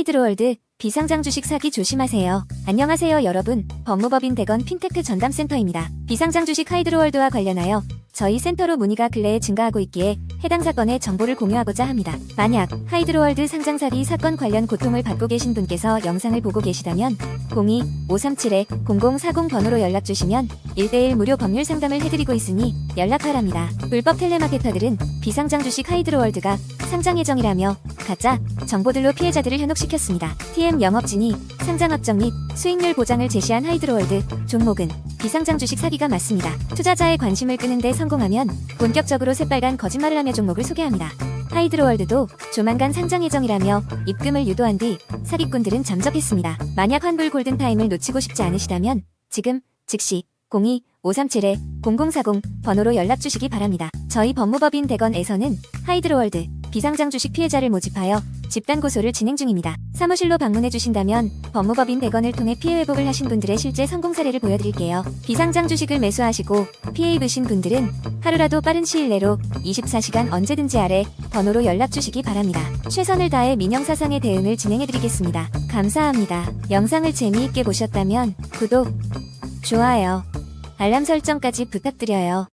하이드로월드 비상장 주식 사기 조심하세요. 안녕하세요 여러분. 법무법인 대건 핀테크 전담센터입니다. 비상장 주식 하이드로월드와 관련하여 저희 센터로 문의가 근래에 증가하고 있기에 해당 사건의 정보를 공유하고자 합니다. 만약 하이드로월드 상장 사기 사건 관련 고통을 받고 계신 분께서 영상을 보고 계시다면 02-537-0040 번호로 연락 주시면 1대1 무료 법률 상담을 해드리고 있으니 연락하랍니다. 불법 텔레마케터들은 비상장 주식 하이드로월드가 상장 예정이라며 가짜 정보들로 피해자들을 현혹시켰습니다. TM 영업진이 상장 확정 및 수익률 보장을 제시한 하이드로월드 종목은 비상장 주식 사기가 맞습니다. 투자자의 관심을 끄는데 성공 하면 본격적으로 새빨간 거짓말을 하며 종목을 소개합니다. 하이드로월드도 조만간 상장 예정이라며 입금을 유도한 뒤 사기꾼들은 잠적했습니다. 만약 환불 골든타임을 놓치고 싶지 않으시다면 지금 즉시 02-537-0040 번호로 연락 주시기 바랍니다. 저희 법무법인 대건에서는 하이드로월드 비상장 주식 피해자를 모집하여 집단 고소를 진행 중입니다. 사무실로 방문해 주신다면 법무법인 대건을 통해 피해 회복을 하신 분들의 실제 성공 사례를 보여드릴게요. 비상장 주식을 매수하시고 피해 입으신 분들은 하루라도 빠른 시일 내로 24시간 언제든지 아래 번호로 연락 주시기 바랍니다. 최선을 다해 민영 사상의 대응을 진행해 드리겠습니다. 감사합니다. 영상을 재미있게 보셨다면 구독, 좋아요, 알람 설정까지 부탁드려요.